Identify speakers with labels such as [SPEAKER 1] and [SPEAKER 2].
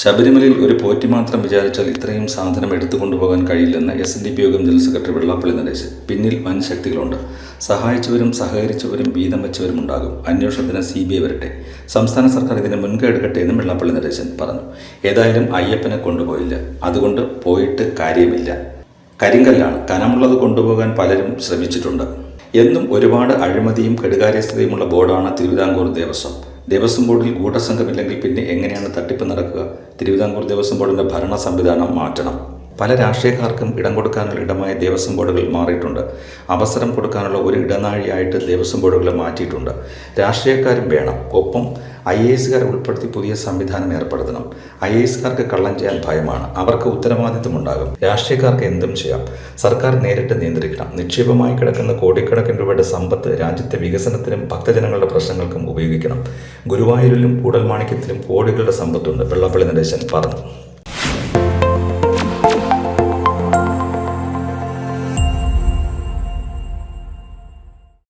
[SPEAKER 1] ശബരിമലയിൽ ഒരു പോറ്റി മാത്രം വിചാരിച്ചാൽ ഇത്രയും സാധനം എടുത്തുകൊണ്ടു കൊണ്ടുപോകാൻ കഴിയില്ലെന്ന് S N D P Yogam general secretary Vellappally Natesan പിന്നിൽ വൻ ശക്തികളുണ്ട്. സഹായിച്ചവരും സഹകരിച്ചവരും വീതം വെച്ചവരും ഉണ്ടാകും. അന്വേഷണത്തിന് സി ബി ഐ വരട്ടെ. സംസ്ഥാന സർക്കാർ ഇതിന് മുൻകൈ എടുക്കട്ടെ എന്നും വെള്ളാപ്പള്ളി നടേശൻ പറഞ്ഞു. ഏതായാലും അയ്യപ്പനെ കൊണ്ടുപോയില്ല. അതുകൊണ്ട് പോയിട്ട് കാര്യമില്ല. കരിങ്കല്ലാണ്. കനമുള്ളത് കൊണ്ടുപോകാൻ പലരും ശ്രമിച്ചിട്ടുണ്ട്. എന്നും ഒരുപാട് അഴിമതിയും കെടുകാര്യസ്ഥതയുമുള്ള ബോർഡാണ് തിരുവിതാംകൂർ ദേവസ്വം. ദേവസ്വം ബോർഡിൽ ഗൂഢസംഘമില്ലെങ്കിൽ പിന്നെ എങ്ങനെയാണ് തട്ടിപ്പ് നടക്കുക? തിരുവിതാംകൂർ ദേവസ്വം ബോർഡിന്റെ ഭരണ സംവിധാനം മാറ്റണം. പല രാഷ്ട്രീയക്കാർക്കും ഇടം കൊടുക്കാനുള്ള ഇടമായ ദേവസ്വം ബോർഡുകൾ മാറിയിട്ടുണ്ട്. അവസരം കൊടുക്കാനുള്ള ഒരു ഇടനാഴിയായിട്ട് ദേവസ്വം ബോർഡുകൾ മാറ്റിയിട്ടുണ്ട്. രാഷ്ട്രീയക്കാരും വേണം. ഒപ്പം ഐ എ എസുകാരെ ഉൾപ്പെടുത്തി പുതിയ സംവിധാനം ഏർപ്പെടുത്തണം. ഐ എ എസുകാർക്ക് കള്ളം ചെയ്യാൻ ഭയമാണ്. അവർക്ക് ഉത്തരവാദിത്വമുണ്ടാകും. രാഷ്ട്രീയക്കാർക്ക് എന്തും ചെയ്യാം. സർക്കാർ നേരിട്ട് നിയന്ത്രിക്കണം. നിക്ഷേപമായി കിടക്കുന്ന കോടിക്കണക്കിന് രൂപയുടെ സമ്പത്ത് രാജ്യത്തെ വികസനത്തിനും ഭക്തജനങ്ങളുടെ പ്രശ്നങ്ങൾക്കും ഉപയോഗിക്കണം. ഗുരുവായൂരിലും കൂടൽമാണിക്യത്തിലും കോടികളുടെ സമ്പത്തുണ്ട്. വെള്ളപ്പള്ളി നടേശൻ പറഞ്ഞു.